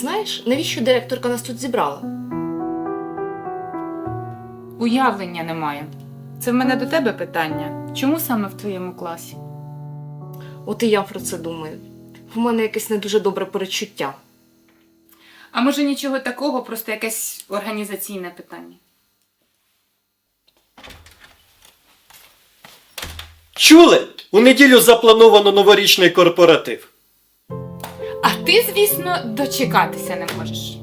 Знаєш, навіщо директорка нас тут зібрала? Уявлення немає. Це в мене до тебе питання. Чому саме в твоєму класі? От і я про це думаю. В мене якесь не дуже добре перечуття. А може нічого такого, просто якесь організаційне питання. Чули? У неділю заплановано новорічний корпоратив. Ти, звісно, дочекатися не можеш.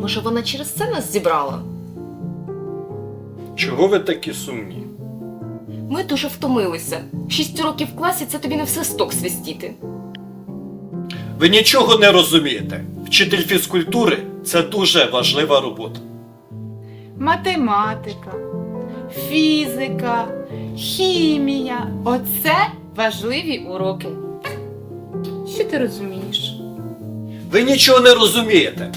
Може, вона через це нас зібрала? Чого ви такі сумні? Ми дуже втомилися. Шість років в класі це тобі не все сток свистіти. Ви нічого не розумієте. Вчитель фізкультури це дуже важлива робота. Математика, фізика, хімія оце важливі уроки. Що ти розумієш? Ви нічого не розумієте.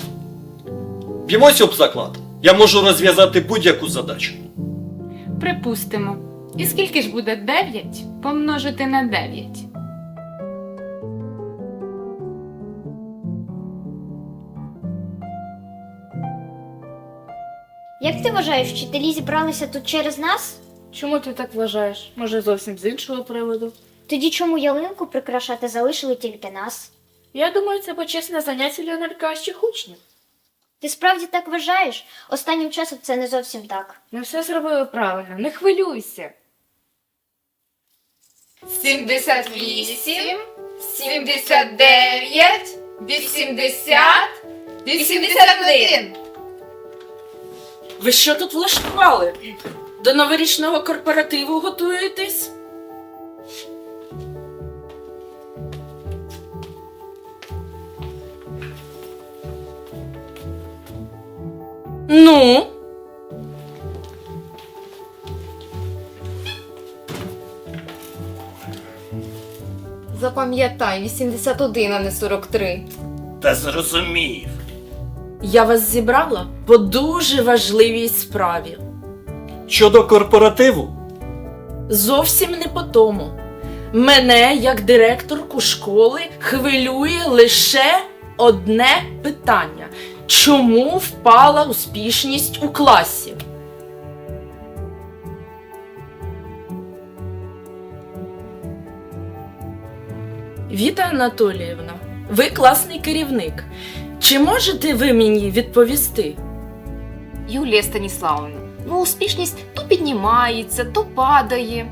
Б'ємося об заклад. Я можу розв'язати будь-яку задачу. Припустимо. І скільки ж буде 9 помножити на 9? Як ти вважаєш, вчителі зібралися тут через нас? Чому ти так вважаєш? Може, зовсім з іншого приводу? Тоді чому ялинку прикрашати залишили тільки нас? Я думаю, це почесне заняття для найкращих учнів. Ти справді так вважаєш? Останнім часом це не зовсім так. Ми все зробили правильно, не хвилюйся. 78, 79, 80, 81. Ви що тут влаштували? До новорічного корпоративу готуєтесь? Ну, Запам'ятай, 81, а не 43. Та зрозумів. я вас зібрала по дуже важливій справі. Щодо корпоративу, Зовсім не по тому. Мене, як директорку школи, хвилює лише одне питання: чому впала успішність у класі? Віта Анатоліївна, ви класний керівник. Чи можете ви мені відповісти? Юлія Станіславовна, ну успішність то піднімається, то падає.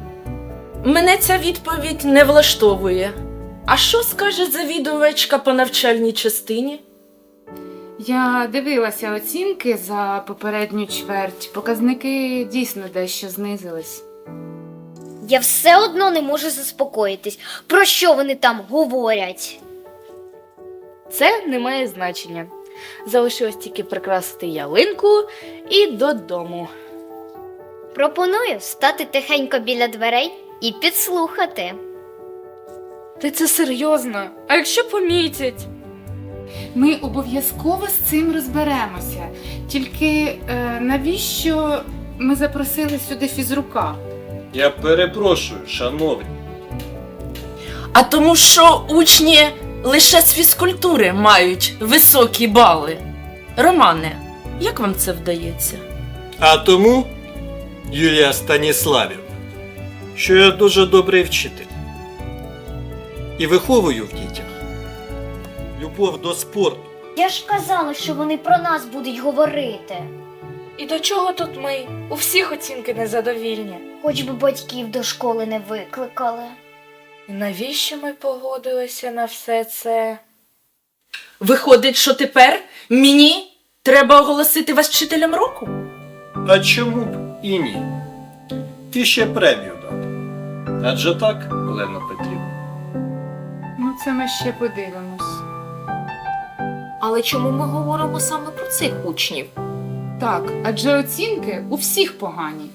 Мене ця відповідь не влаштовує. А що скаже завідувачка по навчальній частині? Я дивилася оцінки за попередню чверть. Показники дійсно дещо знизились. Я все одно не можу заспокоїтись. Про що вони там говорять? Це не має значення. Залишилось тільки прикрасити ялинку і додому. Пропоную стати тихенько біля дверей і підслухати. Ти це серйозно? А якщо помітять? Ми обов'язково з цим розберемося. Тільки е, навіщо ми запросили сюди фізрука? я перепрошую, шановні. А тому, що учні лише з фізкультури мають високі бали. Романе, як вам це вдається? А тому, Юлія Станіславівна, що я дуже добрий вчитель. І виховую в дітях любов до спорту. Я ж казала, що вони про нас будуть говорити. І до чого тут ми? У всіх оцінки незадовільні. Хоч би батьків до школи не викликали. І навіщо ми погодилися на все це? Виходить, що тепер мені треба оголосити вас вчителем року? А чому б і ні? І ще премію дати. Адже так, Олена Петрівна. Ну, це ми ще подивимось. Але чому ми говоримо саме про цих учнів? Так, адже оцінки у всіх погані.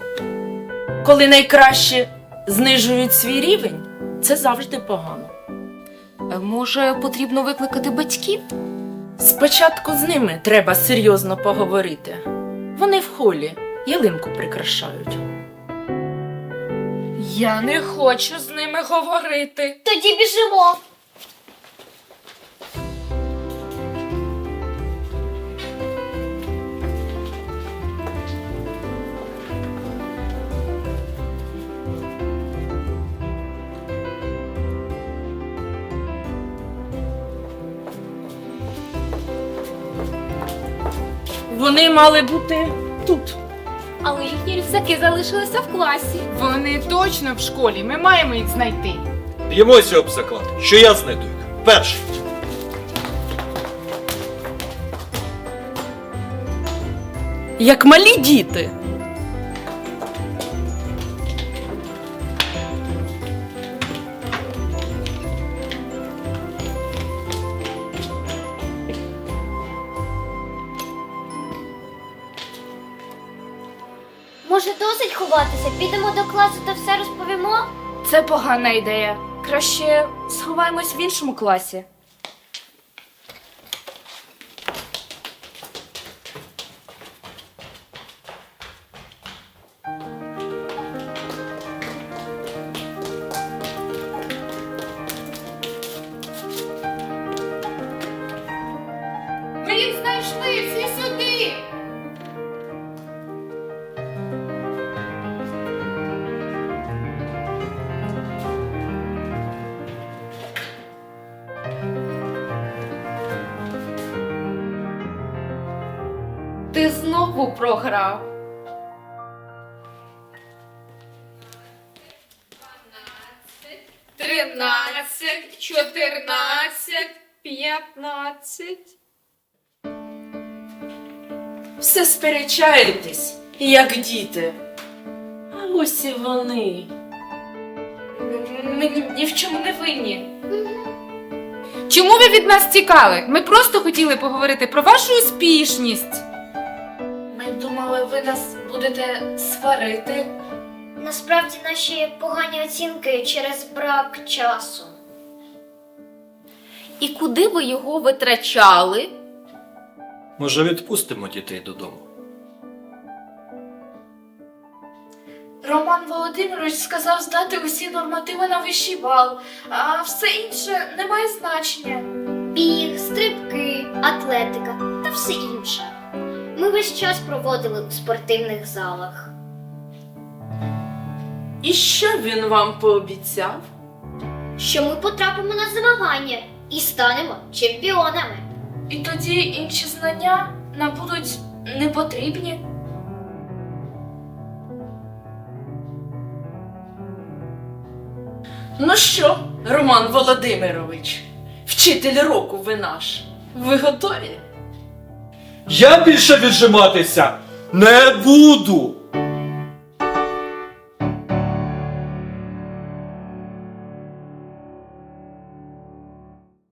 Коли найкраще знижують свій рівень, це завжди погано. Е, Може, потрібно викликати батьків? Спочатку з ними треба серйозно поговорити. Вони в холі ялинку прикрашають. Я не хочу з ними говорити. Тоді біжимо. Вони мали бути тут. Але їхні рюкзаки залишилися в класі. Вони точно в школі, ми маємо їх знайти. Б'ємося об заклад, що я знайду їх. Перший. Як малі діти. Може, досить ховатися? Підемо до класу та все розповімо? Це погана ідея. Краще сховаємось в іншому класі. Ти знову програв. Тринадцять, чотирнадцять, п'ятнадцять. Все сперечаєтесь, як діти. А ось і вони. Ми ні- ні в чому не винні. Чому ви від нас тікали? Ми просто хотіли поговорити про вашу успішність. Думали, ви нас будете сварити. Насправді наші погані оцінки через брак часу. І куди ви його витрачали? Може, відпустимо дітей додому. Роман Володимирович сказав здати усі нормативи на вищий бал, а все інше не має значення. Біг, стрибки, атлетика та все інше. Ми весь час проводили у спортивних залах. І що він вам пообіцяв? Що ми потрапимо на змагання і станемо чемпіонами. І тоді інші знання нам будуть не потрібні. Ну що, Роман Володимирович, вчитель року ви наш. Ви готові? Я більше віджиматися не буду.